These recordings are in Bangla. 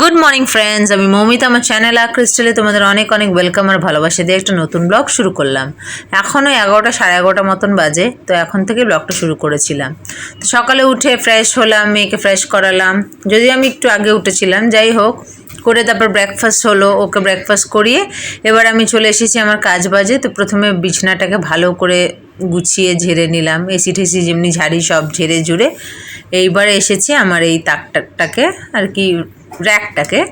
গুড মর্নিং ফ্রেন্ডস আমি মৌমিতা, আমার চ্যানেল আর ক্রিস্টালে তোমাদের অনেক অনেক ওয়েলকাম আর ভালোবাসা দিয়ে একটা নতুন ব্লগ শুরু করলাম। এখনও এগারোটা সাড়ে এগারোটা মতন বাজে, তো এখন থেকে ব্লগটা শুরু করেছিলাম। তো সকালে উঠে ফ্রেশ হলাম, মেয়েকে ফ্রেশ করালাম। যদি আমি একটু আগে উঠেছিলাম, যাই হোক, করে তারপর ব্রেকফাস্ট হলো, ওকে ব্রেকফাস্ট করিয়ে এবার আমি চলে এসেছি আমার কাজ বাজে, তো প্রথমে বিছনাটাকে ভালো করে গুছিয়ে ঝেড়ে নিলাম। এসি ঠেসি যেমনি ঝাড়ি সব ঝেড়ে জুড়ে এইবার এসেছি আমার এই তাকটাকটাকে আর কি র্যাকটাকে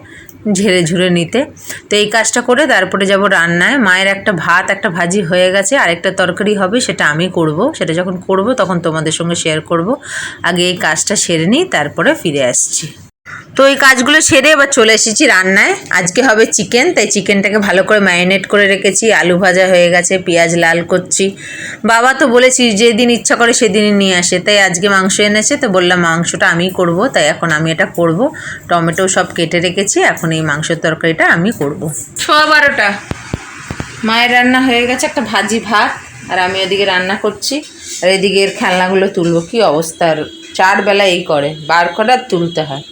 ঝেড়ে ঝুড়ে নিতে। তো এই কাজটা করে তারপরে যাব রান্নায়। মায়ের একটা ভাত, একটা ভাজি হয়ে গেছে। আরেকটা তরকারি হবে, সেটা আমি করব। সেটা যখন করব, তখন তোমাদের সঙ্গে শেয়ার করব। আগে এই কাজটা সেরে নিই, তারপরে ফিরে আসছি। তো এই কাজগুলো সেরে এবার চলে এসেছি রান্নায়। আজকে হবে চিকেন, তাই চিকেনটাকে ভালো করে ম্যারিনেট করে রেখেছি। আলু ভাজা হয়ে গেছে, পেঁয়াজ লাল করছি। বাবা তো বলেছি যেদিন ইচ্ছা করে সেদিনই নিয়ে আসে, তাই আজকে মাংস এনেছে, তো বললাম মাংসটা আমিই করব, তাই এখন আমি এটা করব। টমেটো সব কেটে রেখেছি, এখন এই মাংসের তরকারিটা আমি করব। সোয়া বারোটা। মায়ের রান্না হয়ে গেছে একটা ভাজি ভাত, আর আমি ওদিকে রান্না করছি। আর এদিকে এর খেলনাগুলো তুলবো, কি অবস্থা? আর চার বেলা এই করে বার করে আর তুলতে হয়।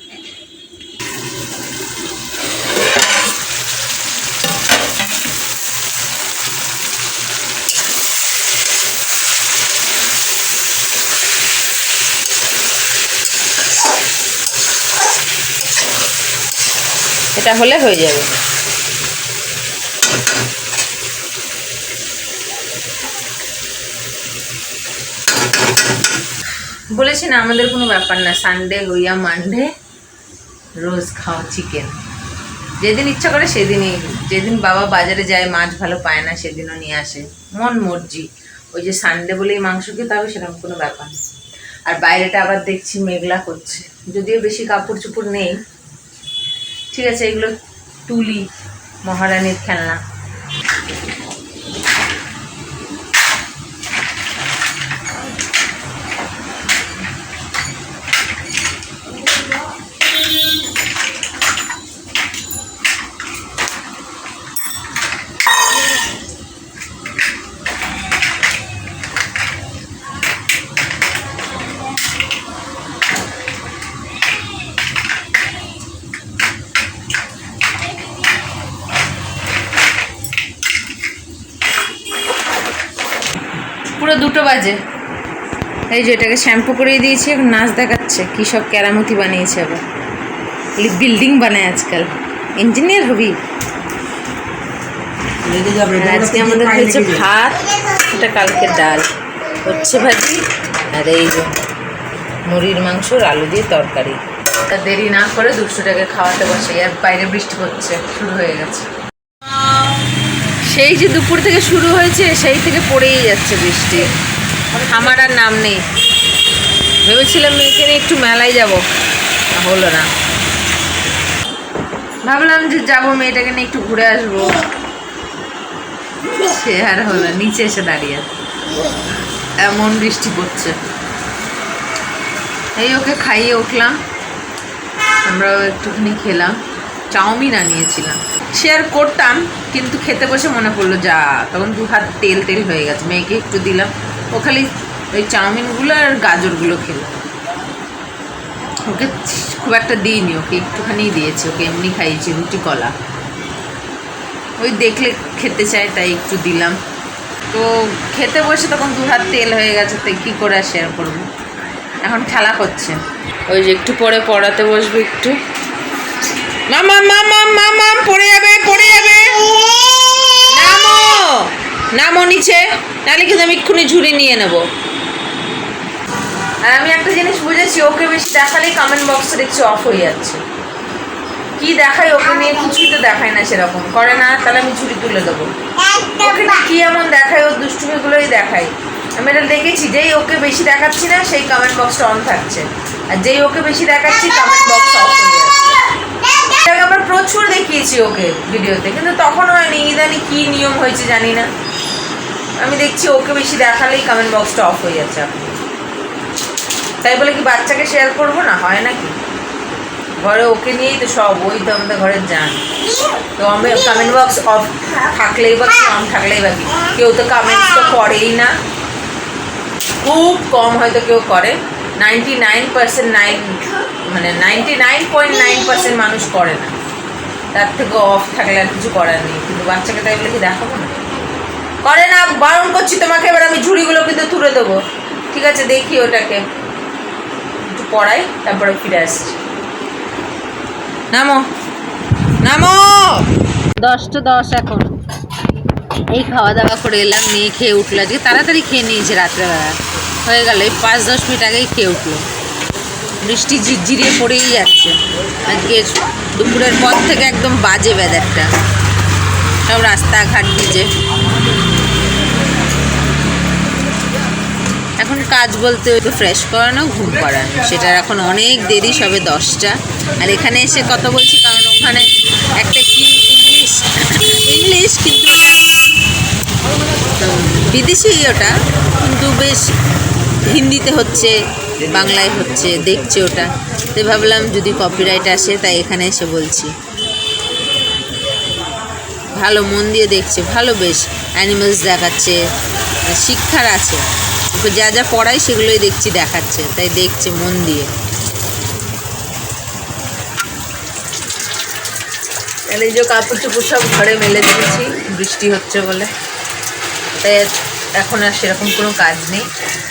এটা হলে হয়ে যাবে। বলেছি না, আমাদের কোনো ব্যাপার না সানডে হইয়া মানডে রোজ খাওয়া চিকেন যেদিন ইচ্ছা করে সেদিনই, যেদিন বাবা বাজারে যায়, মাছ ভালো পায় না, সেদিনও নিয়ে আসে। মন মর্জি। ওই যে সানডে বলেই মাংস খেতে হবে, সেরকম কোনো ব্যাপার না। আর বাইরেটা আবার দেখছি মেঘলা করছে। যদিও বেশি কাপড় চোপড় নেই ঠিক আছে এগুলো তুলি মহারানীর খেলনা। দুটো বাজে। এই যে এটাকে শ্যাম্পু করিয়ে দিয়েছি নাচ দেখাচ্ছে কী সব ক্যারামতি বানিয়েছে আবার। বিল্ডিং বানায় আজকাল। ইঞ্জিনিয়ার হবি। আজকে আমাদের হয়েছে ভাত, এটা কালকে ডাল। হচ্ছে ভাজি, আর এই যে মুড়ির মাংস আলু দিয়ে তরকারি। তা দেরি না করে দুশোটাকে খাওয়াতে বসে আর বাইরে বৃষ্টি হচ্ছে, শুরু হয়ে গেছে। সেই যে দুপুর থেকে শুরু হয়েছে, সেই থেকে পড়েই যাচ্ছে বৃষ্টি। আমার আর নাম নেই। ভেবেছিলাম মেয়েকে নিয়ে একটু মেলায় যাব হলো না। ভাবলাম যে যাব, মেয়েটাকে নিয়ে একটু ঘুরে আসব। সে আর হলো নিচে এসে দাঁড়িয়ে এমন বৃষ্টি পড়ছে। এই ওকে খাইয়ে উঠলাম। আমরাও একটুখানি খেলাম। চাউমিন আনিয়েছিলাম। শেয়ার করতাম। কিন্তু খেতে বসে মনে পড়ল, যা। তখন দু হাত তেল তেল হয়ে গেছে। মেয়েকে একটু দিলাম। ও খালি ওই চাউমিনগুলো আর গাজরগুলো খেলো। ওকে খুব একটা দিইনি, ওকে একটুখানি দিয়েছি। ওকে এমনি খাইয়েছি, রুটি, কলা। ওই দেখলে খেতে চায়, তাই একটু দিলাম। তো খেতে বসে তখন দু হাত তেল হয়ে গেছে, তাই কী করে শেয়ার করব? এখন খেলা করছে ওই যে একটু পরে পড়াতে বসবে একটু। মামা মামা মামা যাবে, পড়ে যাবে। নিচে, নাহলে কিন্তু আমি এক্ষুনি ঝুড়ি নিয়ে নেব। আর আমি একটা জিনিস বুঝেছি, ওকে বেশি দেখালেই কমেন্ট বক্সে দেখছি অফ হয়ে যাচ্ছে। কি দেখাই ওকে নিয়ে কিছুই তো দেখায় না সেরকম। করে না, তাহলে আমি ঝুড়ি তুলে দেবো। ওকে কি এমন দেখায় ওর দুষ্টুমিগুলোই দেখাই আমি এটা দেখেছি, যেই ওকে বেশি দেখাচ্ছি না, সেই কমেন্ট বক্সটা অন থাকছে। আর যেই ওকে বেশি দেখাচ্ছি কমেন্ট বক্স অফ হয়ে দেখিয়েছি ওকে ভিডিওতে, কিন্তু তখন হয়নি, ইদানি কি নিয়ম হয়েছে জানি না। আমি দেখছি ওকে বেশি দেখালেই কমেন্ট বক্সটা অফ হয়ে যাচ্ছে তাই বলে কি বাচ্চাকে শেয়ার করব না? হয় নাকি? ঘরে ওকে নিয়েই তো সব, ওই তো আমাদের ঘরের যান তো আমি কমেন্ট বক্স অফ থাকলেই বা কি অন থাকলেই বা কি। কেউ তো কমেন্টস তো করেই না। খুব কম হয়তো কেউ করে। নাইনটি নাইন পার্সেন্ট নাইন মানে ninety nine point nine percent মানুষ করে না। তার থেকে অফ থাকলে আর কিছু করার নেই। কিন্তু বাচ্চাকে তাই বলে কি দেখাবো না? করে না, বারণ করছি তোমাকে, এবার আমি ঝুড়িগুলো কিন্তু তুলে দেবো। ঠিক আছে, দেখি ওটাকে। একটু পড়াই, তারপরে ফিরে আসছি। নামো। নামো! দশটা দশ এখন। এই খাওয়া দাওয়া করে এলাম, মেয়ে খেয়ে উঠল। আজকে তাড়াতাড়ি খেয়ে নিয়েছে রাত্রেবেলা। হয়ে গেল, এই পাঁচ দশ মিনিট আগেই খেয়ে উঠল। বৃষ্টি ঝিরঝিরিয়ে পড়েই যাচ্ছে। আজকে দুপুরের পর থেকে একদম বাজে ওয়েদারটা সব রাস্তাঘাট ভিজে। এখন কাজ বলতে একটু ফ্রেশ করানো, ঘুম করানো। সেটার এখন অনেক দেরি, সবে দশটা। আর এখানে এসে কথা বলছি কারণ ওখানে একটা কি ইংলিশ ইংলিশ কিন্তু বিদেশি ওটা। কিন্তু বেশ হিন্দিতে হচ্ছে, বাংলায় হচ্ছে, দেখছে ওটা। তো ভাবলাম যদি কপিরাইট আসে, তাই এখানে এসে বলছি। ভালো মন দিয়ে দেখছে, ভালো বেশ। অ্যানিমালস দেখাচ্ছে, শিক্ষার আছে। যা যা পড়ায় সেগুলোই দেখছি, দেখাচ্ছে। তাই দেখছে মন দিয়ে। এই যে কাপড় চোপড় সব ঘরে মেলে দিয়েছি, বৃষ্টি হচ্ছে বলে। তাই এখন আর সেরকম কোনো কাজ নেই।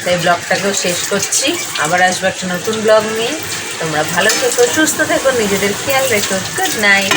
তাই ব্লগটাকেও শেষ করছি। আবার আসব একটা নতুন ব্লগ নিয়ে। তোমরা ভালো থেকো, সুস্থ থেকো, নিজেদের খেয়াল রেখো। Good night